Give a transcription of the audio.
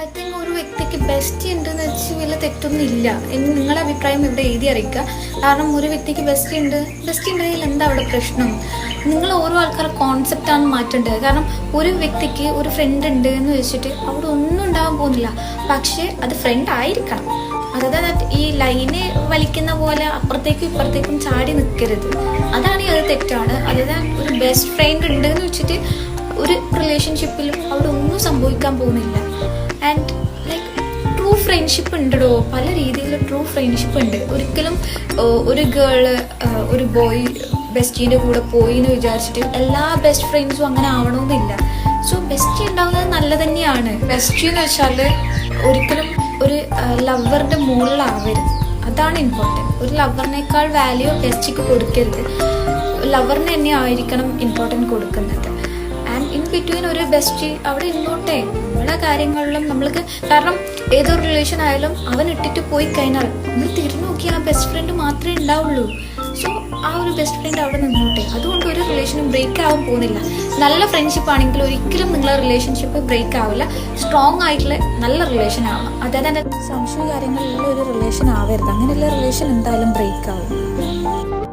I think ഒരു വ്യക്തിക്ക് best ഉണ്ടെന്ന് വെച്ച് വലിയ തെറ്റൊന്നും ഇല്ല എന്ന് നിങ്ങളുടെ അഭിപ്രായം ഇവിടെ എഴുതി അറിയിക്കുക. കാരണം ഒരു വ്യക്തിക്ക് ബെസ്റ്റ് ഉണ്ട് ബെസ്റ്റ് ഉണ്ടെങ്കിൽ എന്താ അവിടെ പ്രശ്നം? നിങ്ങൾ ഓരോ ആൾക്കാരുടെ കോൺസെപ്റ്റാണ് മാറ്റേണ്ടത്. കാരണം ഒരു വ്യക്തിക്ക് ഒരു ഫ്രണ്ട് ഉണ്ട് എന്ന് വെച്ചിട്ട് അവിടെ ഒന്നും ഉണ്ടാകാൻ പോകുന്നില്ല. പക്ഷേ അത് ഫ്രണ്ട് ആയിരിക്കണം. അതായത് ഈ ലൈന് വലിക്കുന്ന പോലെ അപ്പുറത്തേക്കും ഇപ്പുറത്തേക്കും ചാടി നിൽക്കരുത് അതാണ് ഈ അത് തെറ്റാണ്. അതായത് ഒരു ബെസ്റ്റ് ഫ്രണ്ട് ഉണ്ട് എന്ന് വെച്ചിട്ട് ഒരു റിലേഷൻഷിപ്പിലും അവിടെ ഒന്നും സംഭവിക്കാൻ പോകുന്നില്ല. ആൻഡ് ലൈക്ക് ട്രൂ ഫ്രണ്ട്ഷിപ്പ് ഉണ്ടോ പല രീതിയിൽ ട്രൂ ഫ്രണ്ട്ഷിപ്പ് ഉണ്ട്. ഒരിക്കലും ഒരു ഗേൾ ഒരു ബോയ് ബെസ്റ്റീന്റെ കൂടെ പോയി എന്ന് വിചാരിച്ചിട്ട് എല്ലാ ബെസ്റ്റ് ഫ്രണ്ട്സും അങ്ങനെ ആവണമെന്നില്ല സോ ബെസ്റ്റി ഉണ്ടാവുന്നത് നല്ല തന്നെയാണ്. ബെസ്റ്റി എന്ന് വെച്ചാൽ ഒരിക്കലും ഒരു ലവറിന്റെ മുകളിലാവരുത്. അതാണ് ഇമ്പോർട്ടന്റ് ഒരു ലവറിനേക്കാൾ വാല്യൂ ബെസ്റ്റിക്ക് കൊടുക്കരുത്. ലവറിന് തന്നെ ആയിരിക്കണം ഇമ്പോർട്ടന്റ് കൊടുക്കുന്നത്. ആൻഡ് ഇൻ ബിറ്റ്വീൻ ഒരു ബെസ്റ്റ് അവിടെ ഇരുന്നോട്ടെ? നമ്മളെ കാര്യങ്ങളിലും നമ്മൾക്ക് കാരണം ഏതൊരു റിലേഷൻ ആയാലും അവൻ ഇട്ടിട്ട് പോയി കഴിഞ്ഞാൽ നമ്മൾ തിരിഞ്ഞു നോക്കി ആ ബെസ്റ്റ് ഫ്രണ്ട് മാത്രമേ ഉണ്ടാവുള്ളൂ. സോ ആ ഒരു ബെസ്റ്റ് ഫ്രണ്ട് അവിടെ നിന്നോട്ടെ. അതുകൊണ്ട് ഒരു റിലേഷനും ബ്രേക്ക് ആവാൻ പോകുന്നില്ല. നല്ല ഫ്രണ്ട്ഷിപ്പ് ആണെങ്കിൽ ഒരിക്കലും നിങ്ങളെ റിലേഷൻഷിപ്പ് ബ്രേക്ക് ആവില്ല. സ്ട്രോങ് ആയിട്ടുള്ള നല്ല റിലേഷൻ ആവണം അതായത് എന്റെ സംശയ കാര്യങ്ങളിലുള്ള ഒരു റിലേഷൻ ആവരുത്. അങ്ങനെയുള്ള റിലേഷൻ എന്തായാലും ബ്രേക്ക് ആവും.